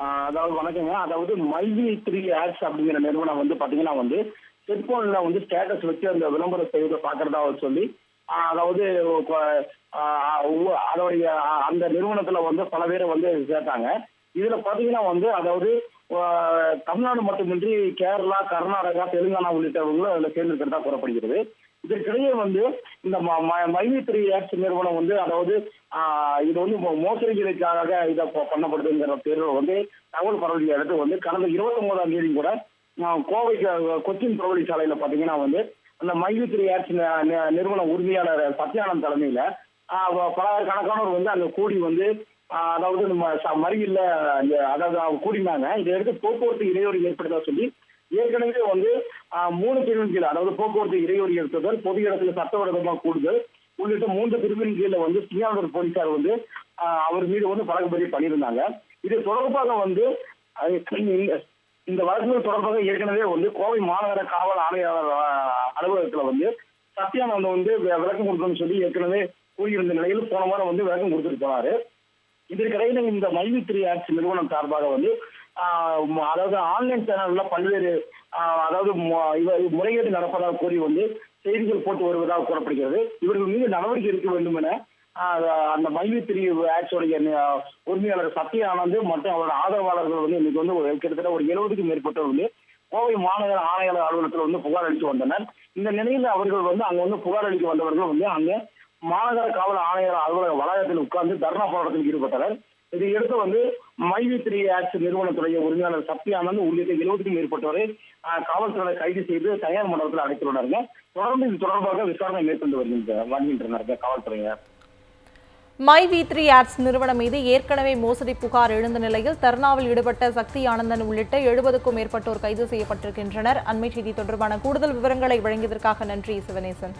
அதாவது வணக்கங்க. அதாவது மல்வி த்ரீ ஆட்ஸ் அப்படிங்கிற நிறுவனம் வந்து பாத்தீங்கன்னா வந்து செல்போன்ல வந்து ஸ்டேட்டஸ் வச்சு அந்த விளம்பரம் செய்வதை பாக்குறதா சொல்லி அதாவது அதோடைய அந்த நிறுவனத்துல வந்து பல பேரை வந்து சேர்த்தாங்க. இதுல பாத்தீங்கன்னா வந்து அதாவது தமிழ்நாடு மட்டுமின்றி கேரளா கர்நாடகா தெலுங்கானா உள்ளிட்டவங்களும் அதுல சேர்ந்திருக்கிறதா கூறப்படுகிறது. இதற்கிடையே வந்து இந்த ம- ம- மைவி நிறுவனம் வந்து அதாவது ஆஹ் இது வந்து மோ- மோசடிகளுக்காக இதை பண்ணப்படுதுங்கிற பேரில் வந்து தகவல் பரவலியை அடுத்து வந்து கடந்த இருபத்தி ஒன்பதாம் தேதி கூட கோவை க- கொச்சின் புறவழி சாலையில பாத்தீங்கன்னா வந்து அந்த மைவி த்ரீ நிறுவன உரிமையாளர் சத்யானந்த் தலைமையில பல கணக்கானவர் வந்து அங்க கூடி வந்து அதாவது நம்ம ச- மறியல்ல இந்த அதாவது அவங்க கூடினாங்க. இதை எடுத்து போக்குவரத்து இடையூறு ஏற்படுத்தா சொல்லி ஏற்கனவே வந்து மூணு பிரிவின் கீழ் அதாவது போக்குவரத்து இடையூறு ஏற்படுத்தல் பொது இடத்துல சட்டவிரோதமாக கூடுதல் உள்ளிட்ட மூன்று பிரிவின் கீழே வந்து சிங்கானூர் போலீசார் வந்து அவர் மீது வந்து வழக்கு பதிவு பண்ணியிருந்தாங்க. இது தொடர்பாக வந்து இந்த- இந்த வழக்குகள் தொடர்பாக ஏற்கனவே வந்து கோவை மாநகர காவல் ஆணையாளர் அலுவலகத்துல வந்து சத்யானந்த் வந்து விளக்கம் கொடுக்கணும்னு சொல்லி ஏற்கனவே கூறியிருந்த நிலையில் போன வாரம் வந்து விளக்கம் கொடுத்துட்டு போனாரு. இதற்கிடையில இந்த மைவி த்ரீ ஆட்ஸ் நிறுவனம் சார்பாக வந்து அதாவது ஆன்லைன் சேனல்ல பல்வேறு அதாவது முறைகேடு நடப்பதாக கூறி வந்து செய்திகள் போட்டு வருவதாக கூறப்படுகிறது. இவர்கள் மீது நடவடிக்கை எடுக்க வேண்டும் என அந்த மைவி த்ரீ ஆட்ஸோடைய உரிமையாளர் சத்ய ஆனந்த் மற்றும் அவரோட ஆதரவாளர்கள் வந்து இன்னைக்கு வந்து ஒரு கிட்டத்தட்ட ஒரு எழுபதுக்கும் மேற்பட்டவர் வந்து கோவை மாநகர ஆணையாளர் அலுவலகத்தில் வந்து புகார் அளித்து வந்தனர். இந்த நிலையில் அவர்கள் வந்து அங்க வந்து புகார் அளிக்க வந்தவர்கள் வந்து அங்க மாநகர காவல் ஆணையர் அலுவலக வளாகத்தில் உட்கார்ந்து தர்ணா போராட்டத்தில் ஈடுபட்டனர் இதையடுத்து வந்து மைவி த்ரீ ஆக்ஸ் நிறுவனத்துடைய உரிமையாளர் சக்தி ஆனந்த் உள்ளிட்ட எழுபதுக்கும் மேற்பட்டவரை ஆஹ், காவல்துறை கைது செய்து தயார் மண்டலத்தில் அடைத்துள்ளனர். தொடர்ந்து இது தொடர்பாக விசாரணை மேற்கொண்டு வருகின்ற வருகின்றனர் காவல்துறையினர். மை வி த்ரீ ஆட்ஸ் நிறுவனம் மீது ஏற்கனவே மோசடி புகார் எழுந்த நிலையில் தர்ணாவில் ஈடுபட்ட சக்தி ஆனந்தன் உள்ளிட்ட எழுபதுக்கும் மேற்பட்டோர் கைது செய்யப்பட்டிருக்கின்றனர். அண்மை செய்தி தொடர்பான கூடுதல் விவரங்களை வழங்கியதற்காக நன்றி சிவனேசன்.